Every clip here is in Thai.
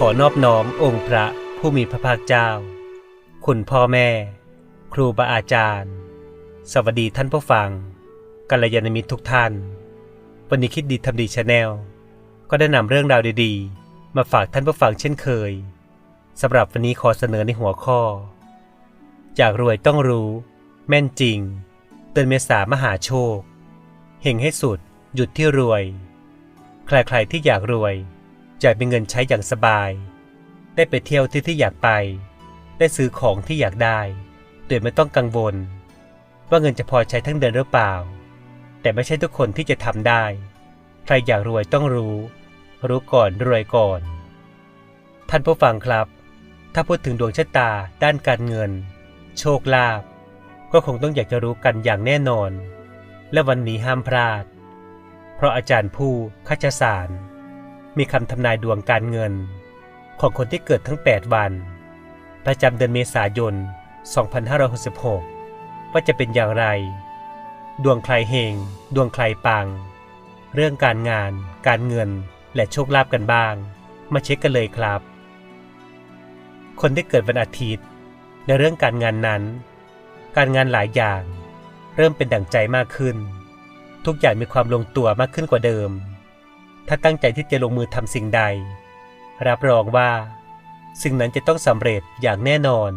ขอนอบน้อมองค์พระผู้มีพระภาคเจ้า คุณพ่อแม่ ครูบาอาจารย์ สวัสดีท่านผู้ฟังกัลยาณมิตรทุกท่าน วันนี้คิดดีทำดีชาแนลก็ได้นำเรื่องราวดีๆ มาฝากท่านผู้ฟังเช่นเคยสำหรับวันนี้ขอเสนอในหัวข้อจากรวยต้องรู้ แม่นจริง เตือนเมษามหาโชคเห่งให้สุด หยุดที่รวย ใครๆที่อยากรวย จะมีเงินใช้อย่างสบาย ได้ไปเที่ยวที่ที่อยากไป ได้ซื้อของที่อยากได้ โดยไม่ต้องกังวล ว่าเงินจะพอใช้ทั้งเดือนหรือเปล่า แต่ไม่ใช่ทุกคนที่จะทำได้ ใครอยากรวยต้องรู้ รู้ก่อนรวยก่อน ท่านผู้ฟังครับ ถ้าพูดถึงดวงชะตา ด้านการเงิน โชคลาภก็คงต้องอยากจะรู้กันอย่างแน่นอน และวันนี้ห้ามพลาด เพราะอาจารย์ผู้คัจสาร มีคำทำนายดวงการเงิน ของคนที่เกิดทั้ง 8 วัน ประจำเดือนเมษายน 2566 ว่าจะเป็นอย่างไร ดวงใครเฮง ดวงใครปัง เรื่องการงาน การเงิน และโชคลาภกันบ้าง มาเช็คกันเลยครับ คนที่เกิดวันอาทิตย์ ในเรื่องการงานนั้น การงานหลายอย่าง เริ่มเป็นดั่งใจมากขึ้น ทุกอย่างมีความลงตัวมากขึ้นกว่าเดิม ถ้าตั้งใจที่จะลงมือทำสิ่งใด รับรองว่า สิ่งนั้นจะต้องสำเร็จอย่างแน่นอน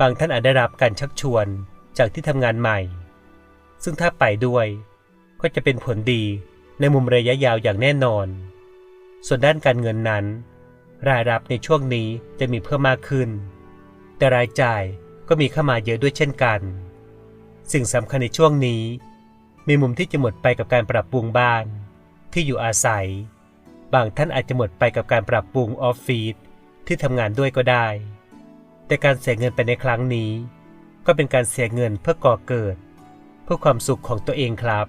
บางท่านอาจได้รับการชักชวนจากที่ทำงานใหม่ ซึ่งถ้าไปด้วย ก็จะเป็นผลดีในมุมระยะยาวอย่างแน่นอน ส่วนด้านการเงินนั้น รายรับในช่วงนี้จะมีเพิ่มมากขึ้น แต่รายจ่ายก็มีเข้ามาเยอะด้วยเช่นกัน สิ่งสำคัญในช่วงนี้ มีมุมที่จะหมดไปกับการปรับปรุงบ้าน ที่อยู่อาศัย บางท่านอาจจะหมดไปกับการปรับปรุงออฟฟิศที่ทำงานด้วยก็ได้ แต่การเสียเงินไปในครั้งนี้ ก็เป็นการเสียเงินเพื่อก่อเกิด เพื่อความสุขของตัวเองครับ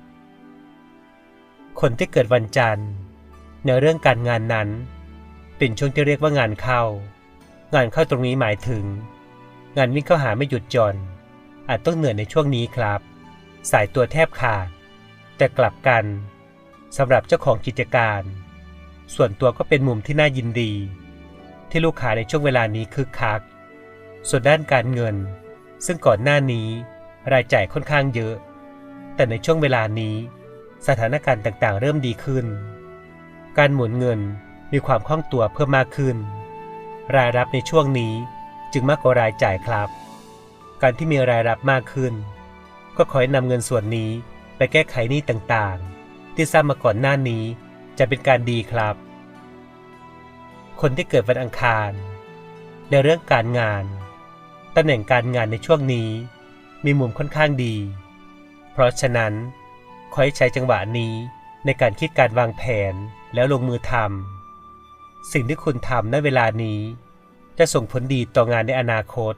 คนที่เกิดวันจันทร์ ในเรื่องการงานนั้น เป็นช่วงที่เรียกว่างานเข้า งานเข้าตรงนี้หมายถึง งานวิ่งเข้าหาไม่หยุดหย่อน อาจต้องเหนื่อยในช่วงนี้ครับ สายตัวแทบขาด แต่กลับกัน สำหรับเจ้าของกิจการ ส่วนตัวก็เป็นมุมที่น่ายินดี ที่ลูกค้าในช่วงเวลานี้คึกคัก ส่วนด้านการเงิน ซึ่งก่อนหน้านี้รายจ่ายค่อนข้างเยอะ แต่ในช่วงเวลานี้ สถานการณ์ต่างๆ เริ่มดีขึ้น การหมุนเงินมีความคล่องตัวเพิ่มมากขึ้น รายรับในช่วงนี้จึงมากกว่ารายจ่ายครับ การที่มีรายรับมากขึ้น ก็ขอให้นำเงินส่วนนี้ไปแก้ไขหนี้ต่างๆ ที่สร้างมาก่อนหน้านี้จะเป็นการดีครับ คนที่เกิดวันอังคาร ในเรื่องการงานตำแหน่งการงานในช่วงนี้ มีมุมค่อนข้างดี เพราะฉะนั้นขอให้ใช้จังหวะนี้ในการคิดการวางแผนแล้วลงมือทำสิ่งที่คุณทำในเวลานี้ จะส่งผลดีต่องานในอนาคต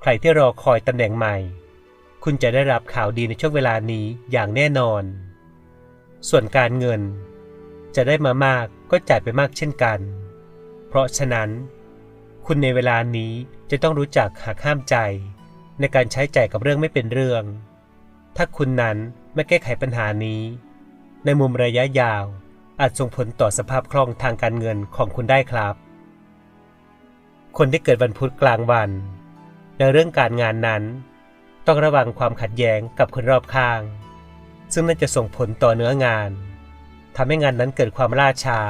ใครที่รอคอยตำแหน่งใหม่ คุณจะได้รับข่าวดีในช่วงเวลานี้อย่างแน่นอน ส่วนการเงิน จะได้มามากก็จ่ายไปมากเช่นกัน เพราะฉะนั้น คุณในเวลานี้จะต้องรู้จักหักห้ามใจ ในการใช้จ่ายกับเรื่องไม่เป็นเรื่อง ถ้าคุณนั้นไม่แก้ไขปัญหานี้ ในมุมระยะยาว อาจส่งผลต่อสภาพคล่องทางการเงินของคุณได้ครับ คนที่เกิดวันพุธกลางวัน ในเรื่องการงานนั้น ต้องระวังความขัดแย้งกับคนรอบข้าง ซึ่งน่าจะส่งผลต่อเนื้องานทำให้งานนั้นเกิดความล่าช้า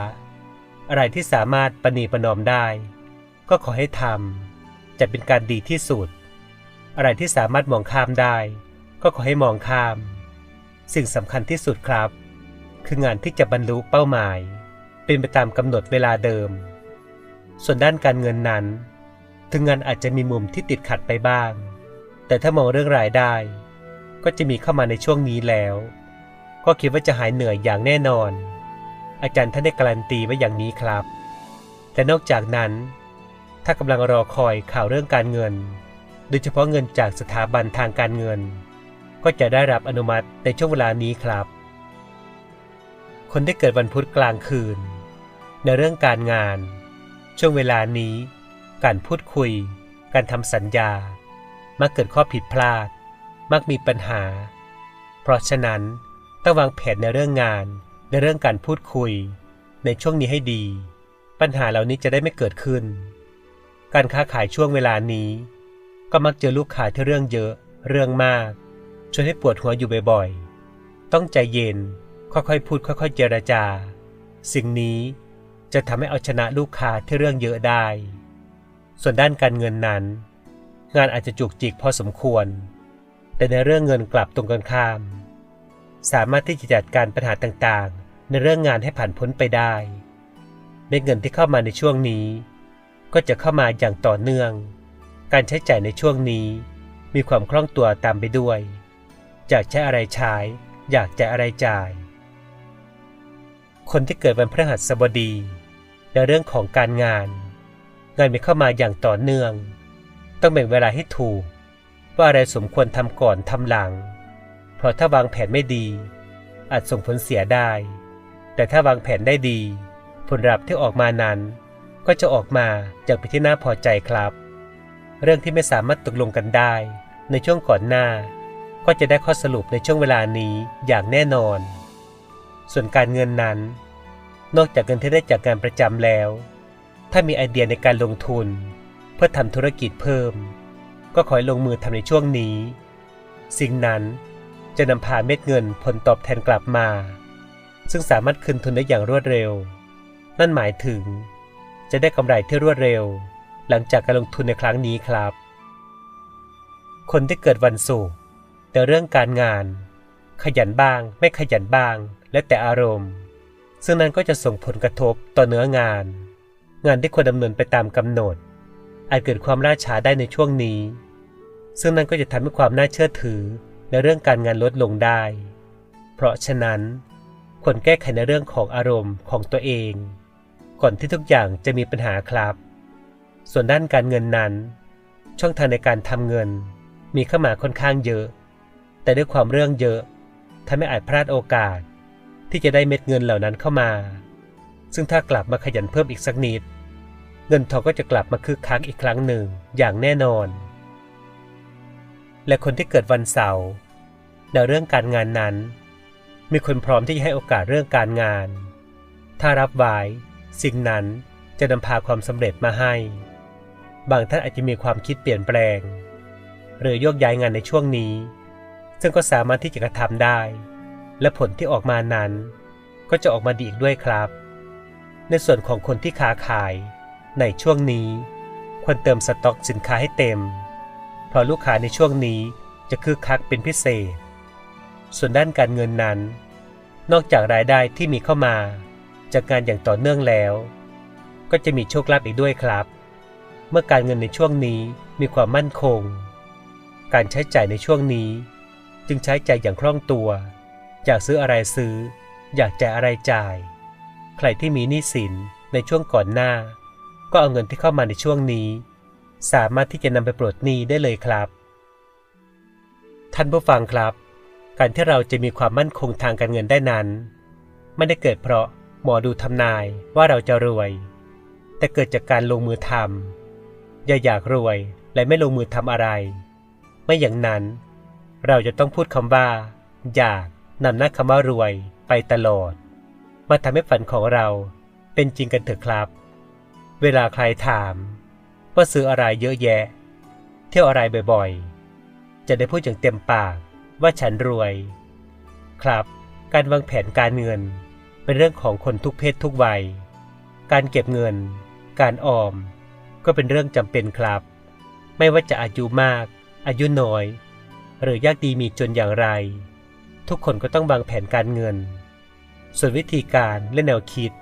อะไรที่สามารถประนีประนอมได้ ก็ขอให้ทำจะเป็นการดีที่สุด อะไรที่สามารถมองข้ามได้ ก็ขอให้มองข้าม สิ่งสำคัญที่สุดครับ คืองานที่จะบรรลุเป้าหมาย เป็นไปตามกำหนดเวลาเดิม ส่วนด้านการเงินนั้น ถึงงานอาจจะมีมุมที่ติดขัดไปบ้าง แต่ถ้ามองเรื่องรายได้ ก็จะมีเข้ามาในช่วงนี้แล้ว ก็คิดว่าจะหายเหนื่อยอย่างแน่นอน อาจารย์ท่านได้การันตีไว้อย่างนี้ครับ แต่นอกจากนั้น ถ้ากำลังรอคอยข่าวเรื่องการเงิน โดยเฉพาะเงินจากสถาบันทางการเงิน ก็จะได้รับอนุมัติในช่วงเวลานี้ครับ คนที่เกิดวันพุธกลางคืน ในเรื่องการงาน ช่วงเวลานี้ การพูดคุย การทำสัญญามักเกิดข้อผิดพลาด มักมีปัญหา เพราะฉะนั้นต้องวางแผนในเรื่องงาน ในเรื่องการพูดคุย ในช่วงนี้ให้ดี ปัญหาเหล่านี้จะได้ไม่เกิดขึ้น การค้าขายช่วงเวลานี้ ก็มักเจอลูกค้าที่เรื่องเยอะ เรื่องมากชวนให้ปวดหัวอยู่บ่อยๆ ต้องใจเย็น ค่อยๆ พูดค่อยๆ เจรจา สิ่งนี้จะทำให้เอาชนะลูกค้าที่เรื่องเยอะได้ ส่วนด้านการเงินนั้น งานอาจจะจุกจิกพอสมควร แต่ในเรื่องเงินกลับตรงกันข้าม สามารถที่จะจัดการปัญหาต่างๆ ในเรื่องงานให้ผ่านพ้นไปได้เม็ดเงินที่เข้ามาในช่วงนี้ ก็จะเข้ามาอย่างต่อเนื่อง การใช้จ่ายในช่วงนี้ มีความคล่องตัวตามไปด้วย อยากใช้อะไรใช้ อยากจ่ายอะไรจ่าย คนที่เกิดวันพฤหัสบดี ในเรื่องของการงาน งานมีเข้ามาอย่างต่อเนื่อง ต้องแบ่งเวลาให้ถูก ว่าอะไรสมควรทำก่อนทำหลัง เพราะถ้าวางแผนไม่ดี อาจส่งผลเสียได้ แต่ถ้าวางแผนได้ดี ผลลัพธ์ที่ออกมานั้น ก็จะออกมาจากไปนที่น่าพอใจครับ เรื่องที่ไม่สามารถตกลงกันได้ ในช่วงก่อนหน้า ก็จะได้ข้อสรุปในช่วงเวลานี้อย่างแน่นอน ส่วนการเงินนั้น นอกจากเงินที่ได้จากการประจำแล้ว ถ้ามีไอเดียในการลงทุน เพื่อทำธุรกิจเพิ่ม ก็ขอให้ลงมือทำในช่วงนี้ สิ่งนั้นจะนำพาเม็ดเงินผลตอบแทนกลับมา ซึ่งสามารถคืนทุนได้อย่างรวดเร็ว นั่นหมายถึง จะได้กำไรที่รวดเร็ว หลังจากการลงทุนในครั้งนี้ครับ คนที่เกิดวันศุกร์แต่เรื่องการงาน ขยันบ้าง ไม่ขยันบ้าง และแต่อารมณ์ ซึ่งนั้นก็จะส่งผลกระทบต่อเนื้องาน งานที่ควรดำเนินไปตามกำหนด อาจเกิดความล่าช้าได้ในช่วงนี้ ซึ่งนั้นก็จะทำให้ความน่าเชื่อถือในเรื่องการงานลดลงได้ เพราะฉะนั้นควรแก้ไขในเรื่องของอารมณ์ของตัวเอง ก่อนที่ทุกอย่างจะมีปัญหาครับ ส่วนด้านการเงินนั้น ช่องทางในการทำเงิน มีเข้ามาค่อนข้างเยอะ แต่ด้วยความเรื่องเยอะทำให้อาจพลาดโอกาส ที่จะได้เม็ดเงินเหล่านั้นเข้ามา ซึ่งถ้ากลับมาขยันเพิ่มอีกสักนิด เงินทองก็จะกลับมาคึกคักอีกครั้งหนึ่งอย่างแน่นอน และคนที่เกิดวันเสาร์ในเรื่องการงานนั้น มีคนพร้อมที่จะให้โอกาสเรื่องการงาน ถ้ารับไว้สิ่งนั้นจะนำพาความสำเร็จมาให้ บางท่านอาจจะมีความคิดเปลี่ยนแปลง หรือโยกย้ายงานในช่วงนี้ ซึ่งก็สามารถที่จะกระทำได้ และผลที่ออกมานั้น ก็จะออกมาดีอีกด้วยครับ ในส่วนของคนที่ค้าขาย ในช่วงนี้ ควรเติมสต็อกสินค้าให้เต็ม เพราะลูกค้าในช่วงนี้จะคึกคักเป็นพิเศษ ส่วนด้านการเงินนั้น นอกจากรายได้ที่มีเข้ามา จากงานอย่างต่อเนื่องแล้ว ก็จะมีโชคลาภอีกด้วยครับ เมื่อการเงินในช่วงนี้มีความมั่นคง การใช้จ่ายในช่วงนี้ จึงใช้จ่ายอย่างคล่องตัว อยากซื้ออะไรซื้อ อยากจ่ายอะไรจ่าย ใครที่มีหนี้สินในช่วงก่อนหน้า ก็เอาเงินที่เข้ามาในช่วงนี้ สามารถที่จะนำไปปลดหนี้ได้เลยครับ ท่านผู้ฟังครับ การที่เราจะมีความมั่นคงทางการเงินได้นั้น ไม่ได้เกิดเพราะหมอดูทำนายว่าเราจะรวย แต่เกิดจากการลงมือทำอย่าอยากรวยและไม่ลงมือทำอะไร ไม่อย่างนั้น เราจะต้องพูดคำว่า อยากนำหน้าคำว่ารวยไปตลอด มาทำให้ฝันของเราเป็นจริงกันเถอะครับ เวลาใครถาม ว่าซื้ออะไรเยอะแยะ เที่ยวอะไรบ่อยๆ จะได้พูดอย่างเต็มปากว่าฉันรวย ครับ การวางแผนการเงินเป็นเรื่องของคนทุกเพศทุกวัย การเก็บเงิน การออม ก็เป็นเรื่องจำเป็นครับ ไม่ว่าจะอายุมาก อายุน้อย หรือยากดีมีจนอย่างไร ทุกคนก็ต้องวางแผนการเงิน ส่วนวิธีการและแนวคิด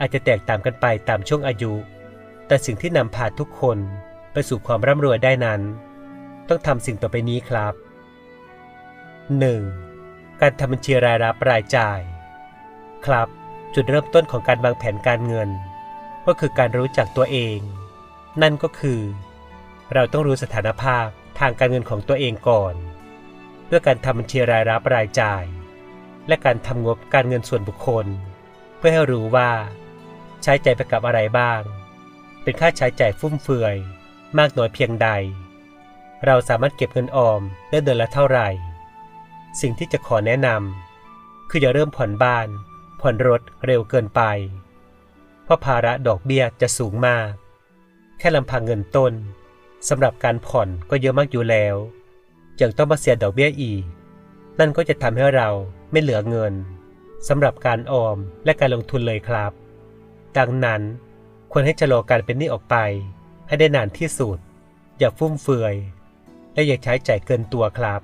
อาจจะแตกต่างกันไปตามช่วงอายุ แต่สิ่งที่นำพาทุกคนไปสู่ความร่ำรวยได้นั้น ต้องทำสิ่งต่อไปนี้ครับ 1. การทำบัญชีรายรับรายจ่าย ครับ จุดเริ่มต้นของการวางแผนการเงิน ก็คือการรู้จักตัวเอง นั่นก็คือ เราต้องรู้สถานภาพทางการเงินของตัวเองก่อน ด้วยการทำบัญชีรายรับรายจ่าย และการทำงบการเงินส่วนบุคคล เพื่อให้รู้ว่า ใช้ใจไปกับอะไรบ้าง เป็นค่าใช้จ่ายฟุ่มเฟือย มากน้อยเพียงใด เราสามารถเก็บเงินออมได้เดือนละเท่าไหร่ สิ่งที่จะขอแนะนำคืออย่าเริ่มผ่อนบ้าน ผ่อนรถเร็วเกินไปเพเพราะภาระดอกเบี้ยจะสูงมาก แค่ลำพังเงินต้นสำหรับการผ่อนก็เยอะมากอยู่แล้วยังต้องมาเสียดอกเบี้ยอีก นั่นก็จะทำให้เราไม่เหลือเงินสำหรับการออมและการลงทุนเลยครับ ดังนั้นควรให้ชะลอการเป็นหนี้ออกไป ให้ได้นานที่สุด อย่าฟุ่มเฟือย และอย่าใช้จ่ายเกินตัวครับ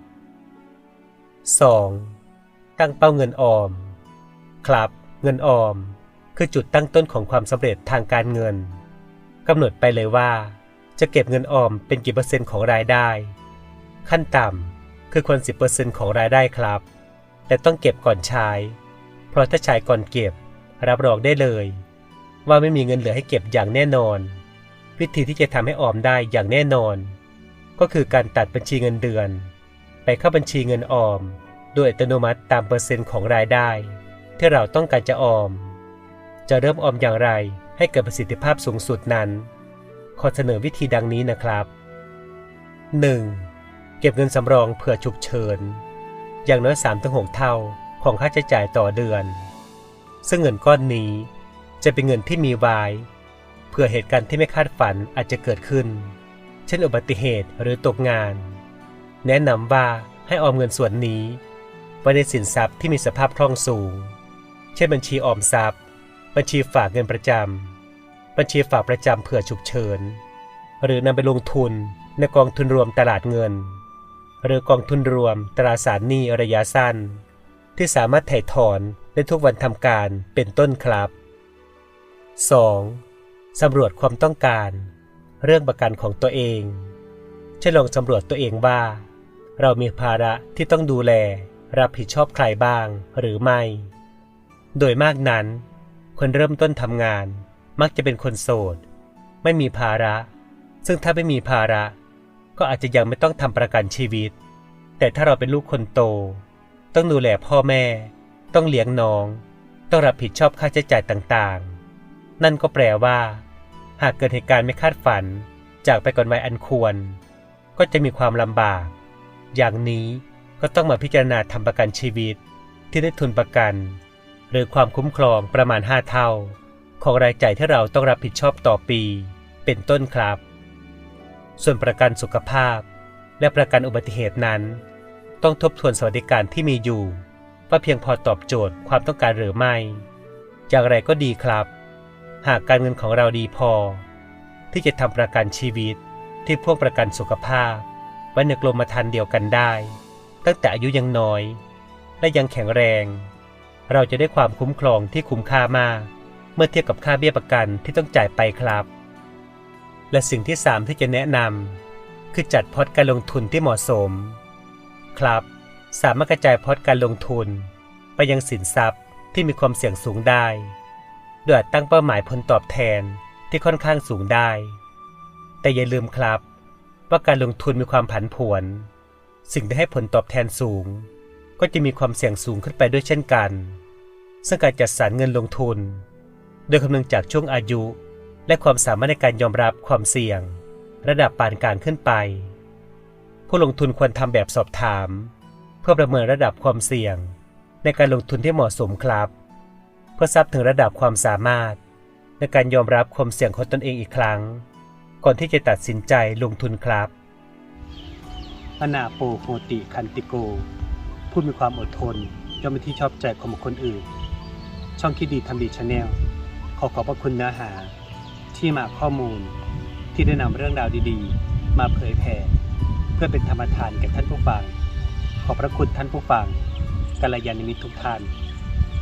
2. ตั้งเป้าเงินออม ครับ เงินออม คือจุดตั้งต้นของความสำเร็จทางการเงินกำหนดไปเลยว่า จะเก็บเงินออมเป็นกี่เปอร์เซ็นต์ของรายได้ ขั้นต่ำคือควร10%ของรายได้ครับ แต่ต้องเก็บก่อนใช้ เพราะถ้าใช้ก่อนเก็บรับรองได้เลย ว่าไม่มีเงินเหลือให้เก็บอย่างแน่นอน วิธีที่จะทำให้ออมได้อย่างแน่นอน ก็คือการตัดบัญชีเงินเดือน ไปเข้าบัญชีเงินออม โดยอัตโนมัติตามเปอร์เซ็นต์ของรายได้ ที่เราต้องการจะออม จะเริ่มออมอย่างไรให้เกิดประสิทธิภาพสูงสุดนั้น ขอเสนอวิธีดังนี้นะครับ 1. เก็บเงินสำรองเผื่อฉุกเฉิน อย่างน้อย 3-6 เท่าของค่าใช้จ่ายต่อเดือน ซึ่งเงินก้อนนี้ จะเป็นเงินที่มีไว้เพื่อเหตุการณ์ที่ไม่คาดฝันอาจจะเกิดขึ้น เช่นอุบัติเหตุหรือตกงาน แนะนำว่าให้ออมเงินส่วนนี้ไว้ในสินทรัพย์ที่มีสภาพคล่องสูง เช่นบัญชีออมทรัพย์ บัญชีฝากเงินประจำบัญชีฝากประจำเผื่อฉุกเฉิน หรือนำไปลงทุนในกองทุนรวมตลาดเงิน หรือกองทุนรวมตราสารหนี้ระยะสั้น ที่สามารถถ่ายถอนได้ทุกวันทำการเป็นต้นครับ 2. สำรวจความต้องการ เรื่องประกันของตัวเองเช่นลองสำรวจตัวเองว่า เรามีภาระที่ต้องดูแล รับผิดชอบใครบ้างหรือไม่ โดยมากนั้น คนเริ่มต้นทำงาน มักจะเป็นคนโสด ไม่มีภาระ ซึ่งถ้าไม่มีภาระ ก็อาจจะยังไม่ต้องทำประกันชีวิต แต่ถ้าเราเป็นลูกคนโต ต้องดูแลพ่อแม่ ต้องเลี้ยงน้อง ต้องรับผิดชอบค่าใช้จ่ายต่างๆ นั่นก็แปลว่า หากเกิดเหตุการณ์ไม่คาดฝัน จากไปก่อนวัยอันควร ก็จะมีความลำบาก อย่างนี้ก็ต้องมาพิจารณาทำประกันชีวิต ที่ได้ทุนประกัน หรือความคุ้มครองประมาณ 5 เท่า ของรายจ่ายที่เราต้องรับผิดชอบต่อปี เป็นต้นครับ ส่วนประกันสุขภาพ และประกันอุบัติเหตุนั้น ต้องทบทวนสวัสดิการที่มีอยู่ว่าเพียงพอตอบโจทย์ความต้องการหรือไม่ อย่างไรก็ดีครับ หากการเงินของเราดีพอ ที่จะทำประกันชีวิตที่พวกประกันสุขภาพไว้ในกรมธรรม์เดียวกันได้ ตั้งแต่อายุยังน้อย และยังแข็งแรง เราจะได้ความคุ้มครองที่คุ้มค่ามาก เมื่อเทียบกับค่าเบี้ยประกันที่ต้องจ่ายไปครับ และสิ่งที่ 3 ที่จะแนะนำคือจัดพอร์ตการลงทุนที่เหมาะสม ครับ สามารถกระจายพอร์ตการลงทุน ไปยังสินทรัพย์ที่มีความเสี่ยงสูงได้ โดยอาจตั้งเป้าหมายผลตอบแทนที่ค่อนข้างสูงได้ แต่อย่าลืมครับ ว่าการลงทุนมีความผันผวน สิ่งที่ให้ผลตอบแทนสูง ก็จะมีความเสี่ยงสูงขึ้นไปด้วยเช่นกัน ซึ่งการจัดสรรเงินลงทุน โดยคำนึงจากช่วงอายุ และความสามารถในการยอมรับความเสี่ยง ระดับปานกลางขึ้นไป ผู้ลงทุนควรทำแบบสอบถาม เพื่อประเมินระดับความเสี่ยง ในการลงทุนที่เหมาะสมครับ เพื่อทราบถึงระดับความสามารถ ในการยอมรับความเสี่ยงของตนเองอีกครั้ง ก่อนที่จะตัดสินใจลงทุนครับอนาโปโฮติคันติโก ผู้มีความอดทนย่อมเป็นที่ชอบใจของบุคคลอื่น ช่องคิดดีทำดีชาแนลขอขอบพระคุณเนื้อหา ที่มาข้อมูล ที่ได้นำเรื่องราวดีๆ มาเผยแผ่เพื่อเป็นธรรมทานแก่ท่านผู้ฟัง ขอบพระคุณท่านผู้ฟังกัลยาณมิตรทุกท่าน